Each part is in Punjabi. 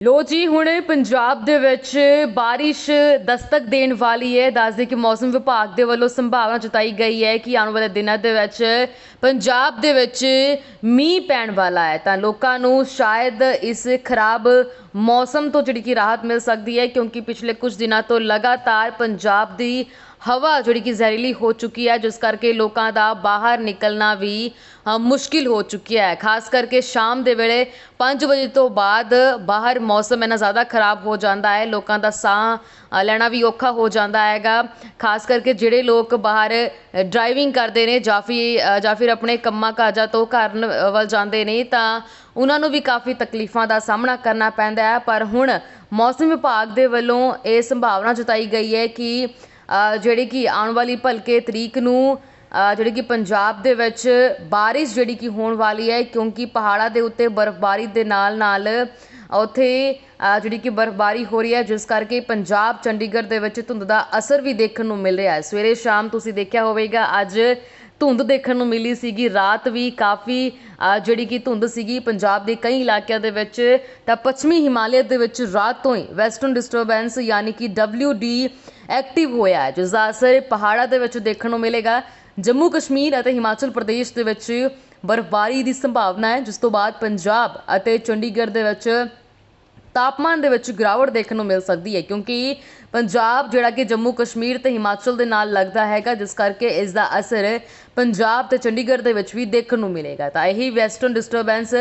ਲੋ ਜੀ, ਹੁਣ ਪੰਜਾਬ ਦੇ ਵਿੱਚ ਬਾਰਿਸ਼ ਦਸਤਕ ਦੇਣ ਵਾਲੀ ਹੈ। ਦੱਸਦੇ ਕਿ ਮੌਸਮ ਵਿਭਾਗ ਦੇ ਵੱਲੋਂ ਸੰਭਾਵਨਾ ਜਤਾਈ ਗਈ ਹੈ ਕਿ ਆਉਣ ਵਾਲੇ ਦਿਨਾਂ ਦੇ ਵਿੱਚ ਪੰਜਾਬ ਦੇ ਵਿੱਚ ਮੀਂਹ ਪੈਣ ਵਾਲਾ ਹੈ। ਤਾਂ ਲੋਕਾਂ ਨੂੰ ਸ਼ਾਇਦ ਇਸ ਖਰਾਬ ਮੌਸਮ ਤੋਂ ਜਿਹੜੀ ਕਿ ਰਾਹਤ ਮਿਲ ਸਕਦੀ ਹੈ, ਕਿਉਂਕਿ ਪਿਛਲੇ ਕੁਝ ਦਿਨਾਂ ਤੋਂ ਲਗਾਤਾਰ ਪੰਜਾਬ ਦੀ ਹਵਾ ਜਿਹੜੀ ਕਿ ਜ਼ਹਿਰੀਲੀ ਹੋ ਚੁੱਕੀ ਹੈ, ਜਿਸ ਕਰਕੇ ਲੋਕਾਂ ਦਾ ਬਾਹਰ ਨਿਕਲਣਾ ਵੀ ਮੁਸ਼ਕਿਲ ਹੋ ਚੁੱਕਿਆ ਹੈ। ਖਾਸ ਕਰਕੇ ਸ਼ਾਮ ਦੇ ਵੇਲੇ 5 ਵਜੇ ਤੋਂ ਬਾਅਦ ਬਾਹਰ ਮੌਸਮ ਇੰਨਾ ਜ਼ਿਆਦਾ ਖਰਾਬ ਹੋ ਜਾਂਦਾ ਹੈ, ਲੋਕਾਂ ਦਾ ਸਾਹ ਲੈਣਾ ਵੀ ਔਖਾ ਹੋ ਜਾਂਦਾ ਹੈਗਾ। ਖਾਸ ਕਰਕੇ ਜਿਹੜੇ ਲੋਕ ਬਾਹਰ ਡਰਾਈਵਿੰਗ ਕਰਦੇ ਨੇ ਜਾਂ ਫਿਰ ਜਾਂ ਫਿਰ ਆਪਣੇ ਕੰਮਾਂ ਕਾਜਾਂ ਤੋਂ ਘਰ ਵੱਲ ਜਾਂਦੇ ਨੇ, ਤਾਂ ਉਹਨਾਂ ਨੂੰ ਵੀ ਕਾਫੀ ਤਕਲੀਫਾਂ ਦਾ ਸਾਹਮਣਾ ਕਰਨਾ ਪੈਂਦਾ ਹੈ। ਪਰ ਹੁਣ ਮੌਸਮ ਵਿਭਾਗ ਦੇ ਵੱਲੋਂ ਇਹ ਸੰਭਾਵਨਾ ਜਤਾਈ ਗਈ ਹੈ ਕਿ ਜਿਹੜੀ ਕਿ ਆਉਣ ਵਾਲੀ ਭਲਕੇ ਤਰੀਕ ਨੂੰ ਜਿਹੜੀ ਕਿ ਪੰਜਾਬ ਦੇ ਵਿੱਚ ਬਾਰਿਸ਼ ਜਿਹੜੀ ਕਿ ਹੋਣ ਵਾਲੀ ਹੈ, ਕਿਉਂਕਿ ਪਹਾੜਾਂ ਦੇ ਉੱਤੇ ਬਰਫ਼ਬਾਰੀ ਦੇ ਨਾਲ ਨਾਲ ਉੱਥੇ ਜਿਹੜੀ ਕਿ ਬਰਫ਼ਬਾਰੀ ਹੋ ਰਹੀ ਹੈ, ਜਿਸ ਕਰਕੇ ਪੰਜਾਬ ਚੰਡੀਗੜ੍ਹ ਦੇ ਵਿੱਚ ਧੁੰਦ ਦਾ ਅਸਰ ਵੀ ਦੇਖਣ ਨੂੰ ਮਿਲ ਰਿਹਾ ਹੈ। ਸਵੇਰੇ ਸ਼ਾਮ ਤੁਸੀਂ ਦੇਖਿਆ ਹੋਵੇਗਾ, ਅੱਜ ਧੁੰਦ ਦੇਖਣ ਨੂੰ ਮਿਲੀ ਸੀਗੀ। ਰਾਤ ਵੀ ਕਾਫੀ ਜਿਹੜੀ ਕਿ ਧੁੰਦ ਸੀਗੀ ਪੰਜਾਬ ਦੇ ਕਈ ਇਲਾਕਿਆਂ ਦੇ ਵਿੱਚ, ਤਾਂ ਪੱਛਮੀ ਹਿਮਾਲਿਆ ਦੇ ਵਿੱਚ ਰਾਤ ਤੋਂ ਹੀ ਵੈਸਟਰਨ ਡਿਸਟਰਬੈਂਸ ਯਾਨੀ ਕਿ WD ਐਕਟਿਵ ਹੋਇਆ ਹੈ ਜਿਸ ਦਾ ਅਸਰ ਪਹਾੜਾਂ ਦੇ ਵਿੱਚ ਦੇਖਣ ਨੂੰ ਮਿਲੇਗਾ। ਜੰਮੂ ਕਸ਼ਮੀਰ ਅਤੇ ਹਿਮਾਚਲ ਪ੍ਰਦੇਸ਼ ਦੇ ਵਿੱਚ ਬਰਫ਼ਬਾਰੀ ਦੀ ਸੰਭਾਵਨਾ ਹੈ, ਜਿਸ ਤੋਂ ਬਾਅਦ ਪੰਜਾਬ ਅਤੇ ਚੰਡੀਗੜ੍ਹ ਦੇ ਵਿੱਚ ਤਾਪਮਾਨ ਦੇ ਵਿੱਚ ਗਿਰਾਵਟ ਦੇਖਣ ਨੂੰ ਮਿਲ ਸਕਦੀ ਹੈ, ਕਿਉਂਕਿ ਪੰਜਾਬ ਜਿਹੜਾ ਕਿ ਜੰਮੂ ਕਸ਼ਮੀਰ ਤੇ ਹਿਮਾਚਲ ਦੇ ਨਾਲ ਲੱਗਦਾ ਹੈਗਾ, ਜਿਸ ਕਰਕੇ ਇਸ ਦਾ ਅਸਰ ਪੰਜਾਬ ਤੇ ਚੰਡੀਗੜ੍ਹ ਦੇ ਵਿੱਚ ਵੀ ਦੇਖਣ ਨੂੰ ਮਿਲੇਗਾ। ਤਾਂ ਇਹੀ ਵੈਸਟਰਨ ਡਿਸਟਰਬੈਂਸ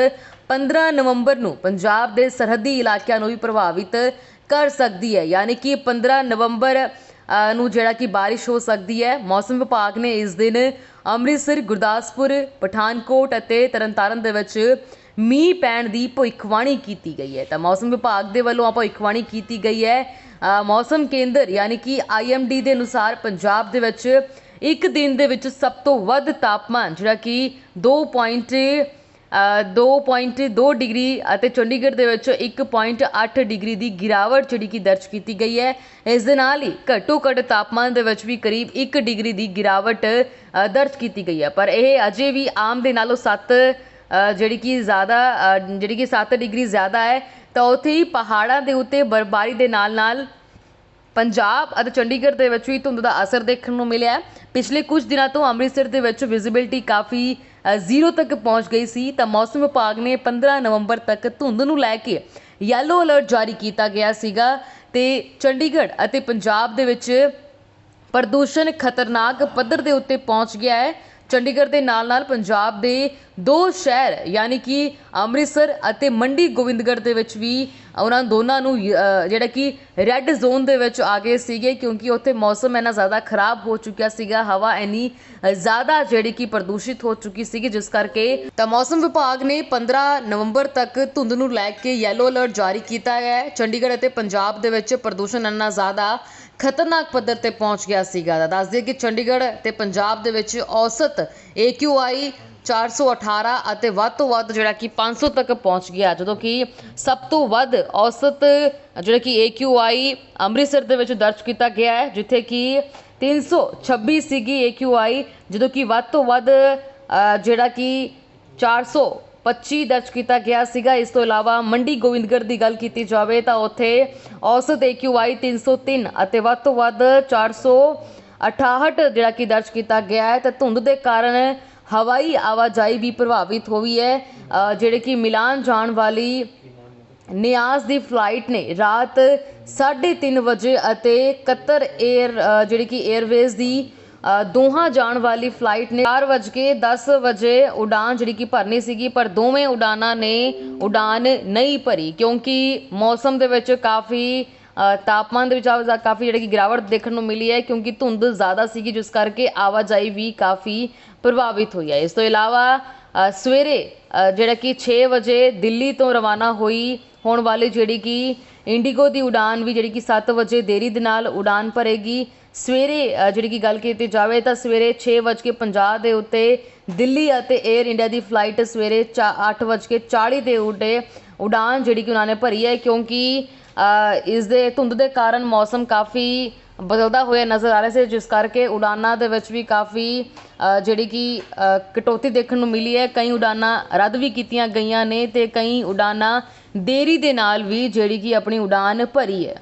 15 ਨਵੰਬਰ ਨੂੰ ਪੰਜਾਬ ਦੇ ਸਰਹੱਦੀ ਇਲਾਕਿਆਂ ਨੂੰ ਵੀ ਪ੍ਰਭਾਵਿਤ ਕਰ ਸਕਦੀ ਹੈ। ਯਾਨੀ ਕਿ 15 ਨਵੰਬਰ ਨੂੰ ਜਿਹੜਾ ਕਿ ਬਾਰਿਸ਼ ਹੋ ਸਕਦੀ ਹੈ। ਮੌਸਮ ਵਿਭਾਗ ਨੇ ਇਸ ਦਿਨ ਅੰਮ੍ਰਿਤਸਰ, ਗੁਰਦਾਸਪੁਰ, ਪਠਾਨਕੋਟ ਅਤੇ ਤਰਨਤਾਰਨ ਦੇ ਵਿੱਚ ਮੀਂਹ ਪੈਣ ਦੀ ਭਵਿੱਖਬਾਣੀ ਕੀਤੀ ਗਈ ਹੈ। ਤਾਂ ਮੌਸਮ ਵਿਭਾਗ ਦੇ ਵੱਲੋਂ ਆ ਭਵਿੱਖਬਾਣੀ ਕੀਤੀ ਗਈ ਹੈ। ਮੌਸਮ ਕੇਂਦਰ ਯਾਨੀ ਕਿ ਆਈਐਮਡੀ ਦੇ ਅਨੁਸਾਰ ਪੰਜਾਬ ਦੇ ਵਿੱਚ ਇੱਕ ਦਿਨ ਦੇ ਵਿੱਚ ਸਭ ਤੋਂ ਵੱਧ ਤਾਪਮਾਨ ਜਿਹੜਾ ਕਿ 2. ਅ, 2.2 ਡਿਗਰੀ ਅਤੇ ਚੰਡੀਗੜ੍ਹ ਦੇ ਵਿੱਚ 1.8 ਡਿਗਰੀ ਦੀ ਗਿਰਾਵਟ ਜਿਹੜੀ ਕਿ ਦਰਜ ਕੀਤੀ ਗਈ ਹੈ। ਇਸ ਦੇ ਨਾਲ ਹੀ ਘੱਟੋ ਘੱਟ ਤਾਪਮਾਨ ਦੇ ਵਿੱਚ ਵੀ ਕਰੀਬ 1 ਡਿਗਰੀ ਦੀ ਗਿਰਾਵਟ ਦਰਜ ਕੀਤੀ ਗਈ ਹੈ। ਪਰ ਇਹ ਅਜੇ ਵੀ ਆਮ ਦੇ ਨਾਲੋਂ 7 ਜਿਹੜੀ ਕਿ ਜ਼ਿਆਦਾ ਜਿਹੜੀ ਕਿ ਸੱਤ ਡਿਗਰੀ ਜ਼ਿਆਦਾ ਹੈ, ਤਾਂ ਉੱਥੇ ਹੀ ਪਹਾੜਾਂ ਦੇ ਉੱਤੇ ਬਰਫ਼ਬਾਰੀ ਦੇ ਨਾਲ ਨਾਲ ਪੰਜਾਬ ਅਤੇ ਚੰਡੀਗੜ੍ਹ ਦੇ ਵਿੱਚ ਵੀ ਧੁੰਦ ਦਾ ਅਸਰ ਦੇਖਣ ਨੂੰ ਮਿਲਿਆ ਪਿਛਲੇ ਕੁਝ ਦਿਨਾਂ ਤੋਂ ਅੰਮ੍ਰਿਤਸਰ ਦੇ ਵਿੱਚ ਵਿਜ਼ਿਬਿਲਟੀ ਕਾਫੀ ਜ਼ੀਰੋ ਤੱਕ ਪਹੁੰਚ ਗਈ ਸੀ, ਤਾਂ ਮੌਸਮ ਵਿਭਾਗ ਨੇ 15 ਨਵੰਬਰ ਤੱਕ ਧੁੰਦ ਨੂੰ ਲੈ ਕੇ ਯੈਲੋ ਅਲਰਟ ਜਾਰੀ ਕੀਤਾ ਗਿਆ ਸੀਗਾ, ਤੇ ਚੰਡੀਗੜ੍ਹ ਅਤੇ ਪੰਜਾਬ ਦੇ ਵਿੱਚ ਪ੍ਰਦੂਸ਼ਣ ਖਤਰਨਾਕ ਪੱਧਰ ਦੇ ਉੱਤੇ ਪਹੁੰਚ ਗਿਆ ਹੈ। ਚੰਡੀਗੜ੍ਹ ਦੇ ਨਾਲ-ਨਾਲ ਪੰਜਾਬ ਦੇ ਦੋ ਸ਼ਹਿਰ, ਯਾਨੀ ਕਿ ਅੰਮ੍ਰਿਤਸਰ ਅਤੇ ਮੰਡੀ ਗੋਬਿੰਦਗੜ੍ਹ ਦੇ ਵਿੱਚ ਵੀ ਉਹਨਾਂ ਦੋਨਾਂ ਨੂੰ ਜਿਹੜਾ ਕਿ ਰੈੱਡ ਜ਼ੋਨ ਦੇ ਵਿੱਚ ਆ ਗਏ ਸੀਗੇ, ਕਿਉਂਕਿ ਉੱਥੇ ਮੌਸਮ ਇੰਨਾ ਜ਼ਿਆਦਾ ਖਰਾਬ ਹੋ ਚੁੱਕਿਆ ਸੀਗਾ, ਹਵਾ ਇੰਨੀ ਜ਼ਿਆਦਾ ਜਿਹੜੀ ਕਿ ਪ੍ਰਦੂਸ਼ਿਤ ਹੋ ਚੁੱਕੀ ਸੀਗੀ, ਜਿਸ ਕਰਕੇ ਤਾਂ ਮੌਸਮ ਵਿਭਾਗ ਨੇ 15 ਨਵੰਬਰ ਤੱਕ ਧੁੰਦ ਨੂੰ ਲੈ ਕੇ ਯੈਲੋ ਅਲਰਟ ਜਾਰੀ ਕੀਤਾ ਹੈ। ਚੰਡੀਗੜ੍ਹ ਅਤੇ ਪੰਜਾਬ ਦੇ ਵਿੱਚ ਪ੍ਰਦੂਸ਼ਣ ਇੰਨਾ ਜ਼ਿਆਦਾ ਖਤਰਨਾਕ ਪੱਧਰ ਤੇ ਪਹੁੰਚ ਗਿਆ ਸੀਗਾ। ਤਾਂ ਦੱਸ ਦਈਏ ਕਿ ਚੰਡੀਗੜ੍ਹ ਤੇ ਪੰਜਾਬ ਦੇ ਵਿੱਚ ਔਸਤ AQI 418 ਅਤੇ ਵੱਧ ਤੋਂ ਵੱਧ ਜਿਹੜਾ ਕਿ 500 ਤੱਕ ਪਹੁੰਚ ਗਿਆ। ਜਦੋਂ ਕਿ ਸਭ ਤੋਂ ਵੱਧ ਔਸਤ, ਜਿਹੜਾ ਕਿ AQI ਅੰਮ੍ਰਿਤਸਰ ਦੇ ਵਿੱਚ ਦਰਜ ਕੀਤਾ ਗਿਆ ਹੈ, ਜਿੱਥੇ ਕਿ 326 ਸੀਗੀ AQI ਜਦੋਂ ਕਿ ਵੱਧ ਤੋਂ ਵੱਧ ਜਿਹੜਾ ਕਿ 425 ਦਰਜ ਕੀਤਾ ਗਿਆ ਸੀਗਾ। ਇਸ ਤੋਂ ਇਲਾਵਾ ਮੰਡੀ ਗੋਬਿੰਦਗੜ੍ਹ ਦੀ ਗੱਲ ਕੀਤੀ ਜਾਵੇ ਤਾਂ ਉੱਥੇ ਔਸਤ AQI 303 ਅਤੇ ਵੱਧ ਤੋਂ ਵੱਧ 468 ਜਿਹੜਾ ਕਿ ਦਰਜ ਕੀਤਾ ਗਿਆ ਹੈ। ਤੇ ਧੁੰਦ ਦੇ ਕਾਰਨ ਹਵਾਈ ਆਵਾਜਾਈ ਵੀ ਪ੍ਰਭਾਵਿਤ ਹੋਈ ਹੈ। ਜਿਹੜੇ ਕਿ ਮਿਲਾਨ ਜਾਣ ਵਾਲੀ ਨਿਆਜ਼ ਦੀ ਫਲਾਈਟ ਨੇ ਰਾਤ 3:30 ਵਜੇ ਅਤੇ ਕਤਰ 에ਅਰ ਜਿਹੜੀ ਕਿ 에ਅਰਵੇਜ਼ ਦੀ ਦੋਹਾਂ ਜਾਣ ਵਾਲੀ ਫਲਾਈਟ ਨੇ 4:10 ਵਜੇ ਉਡਾਨ ਜਿਹੜੀ ਕਿ ਭਰਨੀ ਸੀਗੀ, ਪਰ ਦੋਵੇਂ ਉਡਾਨਾਂ ਨੇ ਉਡਾਨ ਨਹੀਂ ਭਰੀ, ਕਿਉਂਕਿ ਮੌਸਮ ਦੇ ਵਿੱਚ ਕਾਫੀ ਤਾਪਮਾਨ ਦੇ ਵਿੱਚ ਆ- ਕਾਫੀ ਜਿਹੜੀ ਕਿ ਗਿਰਾਵਟ ਦੇਖਣ ਨੂੰ ਮਿਲੀ ਹੈ, ਕਿਉਂਕਿ ਧੁੰਦ ਜ਼ਿਆਦਾ ਸੀਗੀ, ਜਿਸ ਕਰਕੇ ਆਵਾਜਾਈ ਵੀ ਕਾਫੀ ਪ੍ਰਭਾਵਿਤ ਹੋਈ ਹੈ। ਇਸ ਤੋਂ ਇਲਾਵਾ ਸਵੇਰੇ ਜਿਹੜਾ ਕਿ 6 ਵਜੇ ਦਿੱਲੀ ਤੋਂ ਰਵਾਨਾ ਹੋਈ ਹੋਣ ਵਾਲੀ ਜਿਹੜੀ ਕਿ ਇੰਡੀਗੋ ਦੀ ਉਡਾਨ ਵੀ ਜਿਹੜੀ ਕਿ 7 ਵਜੇ ਦੇਰੀ ਦੇ ਨਾਲ ਉਡਾਨ ਭਰੇਗੀ। ਸਵੇਰੇ ਜਿਹੜੀ ਕਿ ਗੱਲ ਕੀਤੀ ਜਾਵੇ ਤਾਂ ਸਵੇਰੇ 6:50 ਦੇ ਉੱਤੇ ਦਿੱਲੀ ਅਤੇ 에ਅਰ ਇੰਡੀਆ ਦੀ ਫਲਾਈਟ ਸਵੇਰੇ 8:40 ਦੇ ਉੱਤੇ ਉਡਾਨ ਜਿਹੜੀ ਕਿ ਉਹਨਾਂ ਨੇ ਭਰੀ ਹੈ, ਕਿਉਂਕਿ ਇਸ ਦੇ ਧੁੰਦ ਦੇ ਕਾਰਨ ਮੌਸਮ ਕਾਫੀ ਬਦਲਦਾ ਹੋਇਆ ਨਜ਼ਰ ਆ ਰਿਹਾ ਸੀ, ਜਿਸ ਕਰਕੇ ਉਡਾਨਾਂ ਦੇ ਵਿੱਚ ਵੀ ਕਾਫੀ ਜਿਹੜੀ ਕਿ ਕਟੌਤੀ ਦੇਖਣ ਨੂੰ ਮਿਲੀ ਹੈ। ਕਈ ਉਡਾਨਾਂ ਰੱਦ ਵੀ ਕੀਤੀਆਂ ਗਈਆਂ ਨੇ ਅਤੇ ਕਈ ਉਡਾਨਾਂ ਦੇਰੀ ਦੇ ਨਾਲ ਵੀ ਜਿਹੜੀ ਕਿ ਆਪਣੀ ਉਡਾਨ ਭਰੀ ਹੈ।